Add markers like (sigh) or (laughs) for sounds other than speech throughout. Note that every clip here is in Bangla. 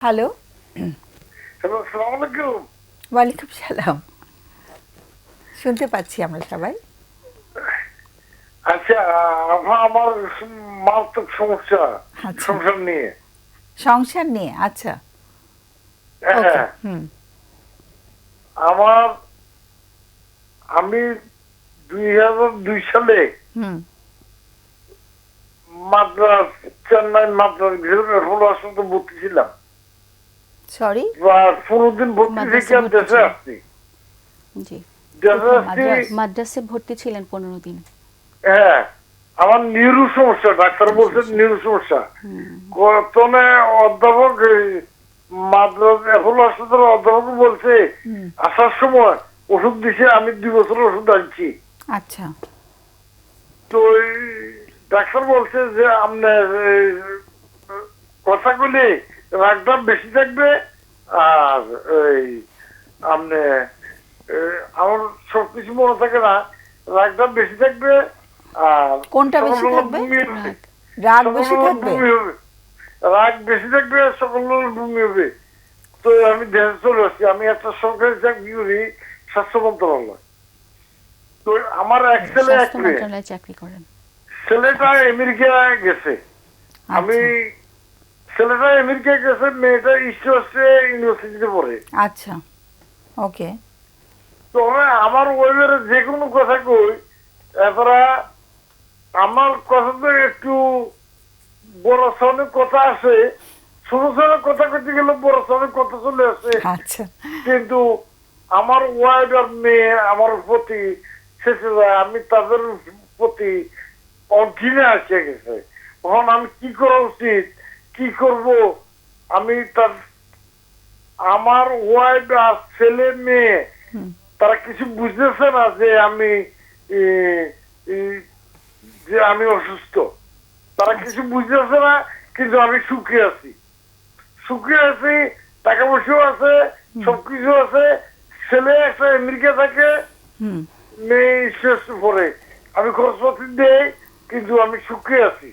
হ্যালো। হ্যালো আসসালামু আলাইকুম। ওয়ালাইকুম সালাম। শুনতে পাচ্ছি আমরা সবাই। আচ্ছা আমার মারাত্মক সমস্যা আচ্ছা। সংসার নিয়ে। সংসার নিয়ে আচ্ছা। ওকে হ্যাঁ। হুম। আমার আমি দুই হাজার দুই সালে মাদ্রাস চেন্নাই মাদ্রাস হলো আসলে ভর্তি ছিলাম। সরি বা পনেরো দিন ভর্তি থেকে দেশে আসছি। জি। মাদ্রাস। ভর্তি ছিলেন পনেরো দিন। হ্যাঁ আমার নিউরো সমস্যা ডাক্তার বলছেন নিউরো সমস্যা। অধ্যাপক মাদ্রাস এপোলো হাসপাতালের অধ্যাপক বলছে আসার সময় ওষুধ দিছে আমি দুই বছর ওষুধ আনছি। আচ্ছা। তো ডাক্তার বলছে যে আপনার কথাগুলি রাগটা বেশি থাকবে আর এই আপনি আমার সবকিছু মনে থাকে না রাগটা বেশি থাকবে আর কোনটা বেশি থাকবে? রাগ বেশি থাকবে? রাগ বেশি থাকবে সকালবেলা বমি হবে। তো আমি দেশে চলে আসছি আমি একটা সরকারি চাকরি করি স্বাস্থ্য মন্ত্রণালয়। তো আমার এক ছেলে এক মেয়ে। ছেলেটা আমেরিকা গেছে। আমি ছেলেটা আমেরিকা গেছে মেয়েটা ইস্ট ইউনিভার্সিটিতে পড়ে। আচ্ছা ওকে। তো আমার যে কোনো কথা কই এরপরে আমার কথা তো একটু বড় সনের কথা আছে। ছোট সনের কথা কইতে গেলে বড় সনের কথা চলে আসে। আচ্ছা। কিন্তু আমার ওয়াইফ আর মেয়ে আমার প্রতি শেষে যায় আমি তাদের প্রতি অধীনে আসে গেছে। তখন আমি কি করা উচিত? কি করব? আমি তার আমার ওয়াইফ আর ছেলে মেয়ে তারা কিছু বুঝতেছে না যে আমি যে আমি অসুস্থ। তারা কিছু বুঝতেছে না কিন্তু আমি সুখে আছি। সুখে আছি টাকা পয়সাও আছে সবকিছু আছে ছেলে একটা আমেরিকা থাকে মেয়ে শেষ পরে। আমি খরচপাতি দেই কিন্তু আমি সুখে আছি।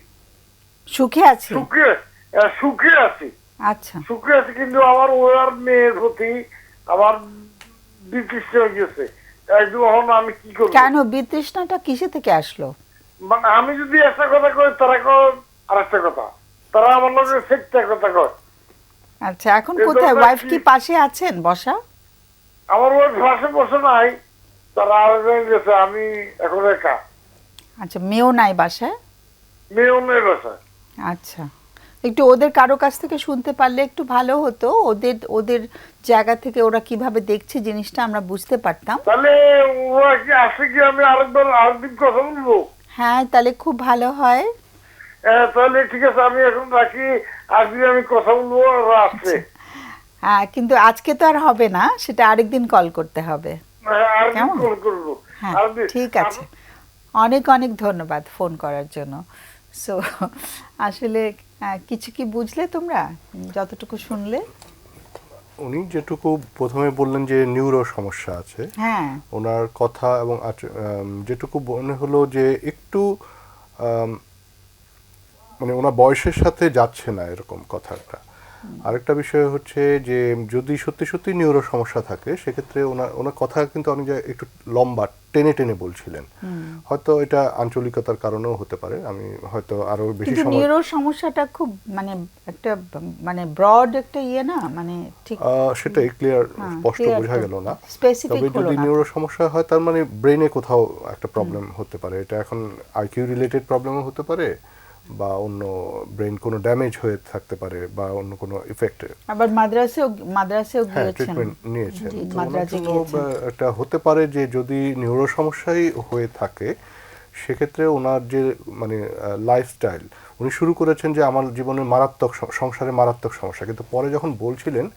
সুখে আছি? সুখে আহ, সুখে আছি। আচ্ছা। সুখে আছি কিন্তু আমার ওর মেয়ের প্রতি আমার বিতৃষ্ণ হয়ে গেছে। এখন আমি কি করব? কেন? বিতৃষ্ণাটা কিসে থেকে আসলো? মানে আমি যদি একটা কথা কই তারা কয় আর একটা কথা। তারা আমার লোকের সেটা কথা কয়। আচ্ছা এখন কোথায়? ওয়াইফ কি- পাশে আছেন? বসা? আমার ওই ভাষে বসে নাই। তারা আরেকজন গেছে আমি এখন একা। আচ্ছা মেয়েও নাই বাসায়? মেয়ে অন্য বাসায়। আচ্ছা। একটু ওদের কারও কাছ থেকে শুনতে পারলে একটু ভালো হতো। ওদের ওদের জায়গা থেকে ওরা কীভাবে দেখছে জিনিসটা আমরা বুঝতে পারতাম। তাহলে ওরা কি আসে কি আমি আরেকবার আরেকদিন কথা বলব? হ্যাঁ তাহলে খুব ভালো হয়। তাহলে ঠিক আছে আমি এখন রাখি। আজকে আমি কথা বলব ওরা আসছে হ্যাঁ কিন্তু আজকে তো আর হবে না সেটা আরেকদিন কল করতে হবে। হ্যাঁ, কেমন? হ্যাঁ ঠিক আছে। অনেক অনেক ধন্যবাদ ফোন করার জন্য। সো (laughs) আসলে কিছু কি বুঝলে তোমরা? যতটুকু শুনলে। উনি যেটুকু প্রথমে বললেন যে নিউরো সমস্যা আছে। হ্যাঁ। ওনার কথা এবং যেটুকু মনে হলো যে একটু মানে ওনার বয়সের সাথে যাচ্ছে না এরকম কথাটা। আরেকটা বিষয় হচ্ছে যে যদি সত্যি সত্যি নিউরো সমস্যা থাকে সেক্ষেত্রে ওনার ওনার কথা কিন্তু অনেক জায়গায় একটু লম্বা টেনে টেনে বলছিলেন। হয়তো এটা আঞ্চলিকতার কারণেও হতে পারে। আমি হয়তো আরও বেশি সময় নিউরো সমস্যাটা খুব মানে একটা মানে ব্রড একটা ইয়ে না? মানে ঠিক সেটাই ক্লিয়ার স্পষ্ট বোঝা। গেল না। তবে যদি। নিউরো সমস্যা হয় তার মানে ব্রেনে কোথাও একটা প্রবলেম হতে পারে। এটা এখন আইকিউ রিলেটেড প্রবলেমও হতে পারে। বা অন্য ব্রেন কোনো ড্যামেজ হয়ে থাকতে পারে বা অন্য কোনো ইফেক্ট আবার মাদ্রাসেও মাদ্রাসেও হ্যাঁ গিয়েছেন। ট্রিটমেন্ট নিয়েছেন। বা একটা হতে পারে যে যদি নিউরো সমস্যাই হয়ে থাকে সেক্ষেত্রে ওনার যে মানে লাইফস্টাইল উনি শুরু করেছেন যে আমার জীবনে মারাত্মক সংসারে মারাত্মক সমস্যা। কিন্তু পরে যখন বলছিলেন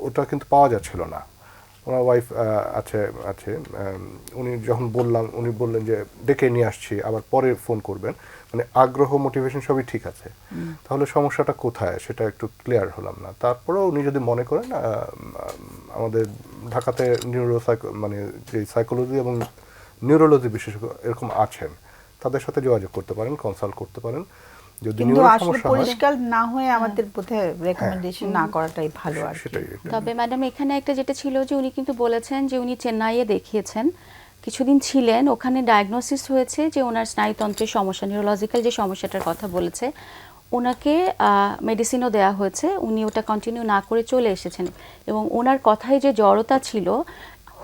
ওটা কিন্তু পাওয়া যাচ্ছিল না। ওনার ওয়াইফ আছে আছে উনি যখন বললাম উনি বললেন যে ডেকে নিয়ে আসছি আবার পরে ফোন করবেন। মানে আগ্রহ মোটিভেশন সবই ঠিক আছে। তাহলে সমস্যাটা কোথায়? সেটা একটু ক্লিয়ার হলাম না। তারপরেও উনি যদি মনে করেন আমাদের ঢাকাতে নিউরো মানে যে সাইকোলজি এবং নিউরোলজি বিশেষজ্ঞ এরকম আছেন তাদের সাথে যোগাযোগ করতে পারেন কনসাল্ট করতে পারেন। যদি সমস্যা পরিষ্কার না হয়ে আমাদের বোধহয় রেকমেন্ডেশন না করাটাই ভালো আর। তবে ম্যাডাম এখানে একটা যেটা ছিল যে উনি কিন্তু বলেছেন যে উনি চেন্নাইয়ে দেখিয়েছেন। কিছুদিন ছিলেন ওখানে ডায়াগনোসিস হয়েছে যে ওনার স্নায়ুতন্ত্রের সমস্যা নিউরোলজিক্যাল যে সমস্যাটার কথা বলেছে ওনাকে মেডিসিনও দেওয়া হয়েছে। উনি ওটা কন্টিনিউ না করে চলে এসেছেন। এবং ওনার কথায় যে জড়তা ছিল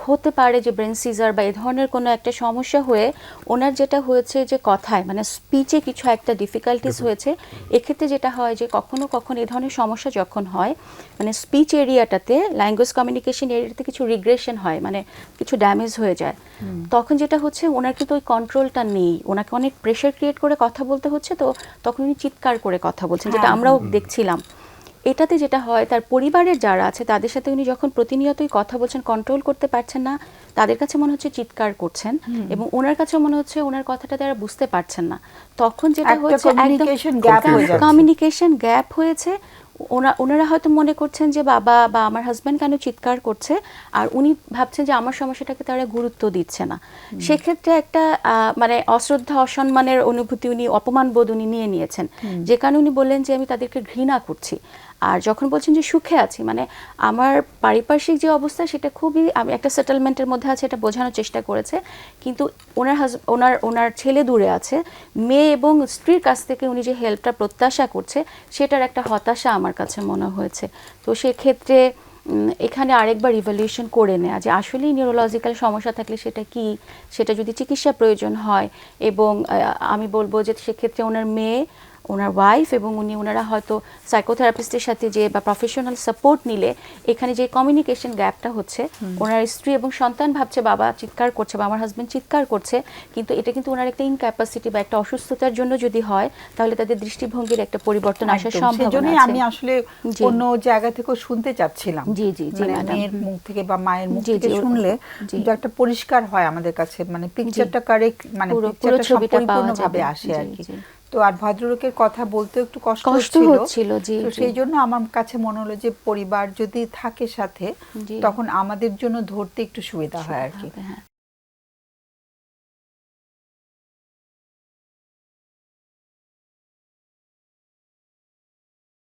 হতে পারে যে ব্রেন সিজার বা এ ধরনের কোনো একটা সমস্যা হয়ে ওনার যেটা হয়েছে যে কথায় মানে স্পিচে কিছু একটা ডিফিকাল্টিস হয়েছে এক্ষেত্রে যেটা হয় যে কখনো কখনো এ ধরনের সমস্যা যখন হয় মানে স্পিচ এরিয়াটাতে ল্যাঙ্গুয়েজ কমিউনিকেশন এরিয়াতে কিছু রিগ্রেশন হয় মানে কিছু ড্যামেজ হয়ে যায়। তখন যেটা হচ্ছে ওনার কিন্তু ওই কন্ট্রোলটা নেই। ওনাকে অনেক প্রেশার ক্রিয়েট করে কথা বলতে হচ্ছে তো তখন উনি চিৎকার করে কথা বলছেন যেটা হ্যাঁ, আমরাও দেখছিলাম। এটাতে যেটা হয় তার পরিবারের যারা আছে তাদের সাথে উনি যখন প্রতিনিয়তই কথা বলছেন কন্ট্রোল করতে পারছেন না তাদের কাছে মনে হচ্ছে চিৎকার করছেন এবং ওনার কাছে মনে হচ্ছে ওনার কথাটা তারা বুঝতে পারছেন না। তখন যেটা হচ্ছে। কমিউনিকেশন গ্যাপ হয়েছে। ওনা ওনারা হয়তো মনে করছেন যে বাবা বা আমার হাজব্যান্ড কেন চিৎকার করছে? আর উনি ভাবছেন যে আমার সমস্যাটাকে তারা গুরুত্ব দিচ্ছে না। সেক্ষেত্রে একটা আহ, মানে অশ্রদ্ধা অসম্মানের অনুভূতি উনি অপমান বোধ উনি নিয়ে নিয়েছেন। যে কারণে উনি বললেন যে আমি তাদেরকে ঘৃণা করছি। আর যখন বলছেন যে সুখে আছি মানে আমার পারিপার্শ্বিক যে অবস্থা সেটা খুবই, আমি একটা সেটেলমেন্টের মধ্যে আছে, এটা বোঝানোর চেষ্টা করেছে। কিন্তু ওনার হাজ ওনার ওনার ছেলে দূরে আছে। মেয়ে এবং স্ত্রীর কাছ থেকে উনি যে হেল্পটা প্রত্যাশা করছে, সেটার একটা হতাশা আমার কাছে মনে হয়েছে। তো সেক্ষেত্রে এখানে আরেকবার ইভ্যালুয়েশন করে নেওয়া যে আসলেই নিউরোলজিক্যাল সমস্যা থাকলে সেটা কি? সেটা যদি চিকিৎসা প্রয়োজন হয় এবং আমি বলব যে সেক্ষেত্রে ওনার মেয়ে ওনার ওয়াইফ এবং উনি ওনারা হয়তো সাইকোথেরাপিস্টের সাথে যে বা প্রফেশনাল সাপোর্ট নিলে এখানে যে কমিউনিকেশন গ্যাপটা হচ্ছে ওনার স্ত্রী এবং সন্তান ভাবছে বাবা চিৎকার করছে বা আমার হাজবেন্ড চিৎকার করছে কিন্তু এটা কিন্তু ওনার একটা ইনক্যাপাসিটি বা একটা অসুস্থতার জন্য যদি হয় তাহলে তাদের দৃষ্টিভঙ্গির একটা পরিবর্তন আসার। সম্ভাবনা আছে আমি আসলে। অন্য জায়গা থেকেও শুনতে চাচ্ছিলাম জি, জি, জি, মানে। মেয়ের মুখ থেকে বা মায়ের মুখ থেকে শুনলে। যে একটা পরিষ্কার হয় আমাদের কাছে মানে পিকচারটা কারেক্ট মানে পুরো- ছবিটা পাওয়া সম্পূর্ণভাবে যাবে। আসে আর কি। তো আর ভদ্রলোকের কথা বলতে একটু কষ্ট হচ্ছিল। তো সেই জন্য আমার কাছে মনে হলো যে পরিবার যদি থাকে সাথে তখন আমাদের জন্য ধরতে একটু সুবিধা হয় আর কি।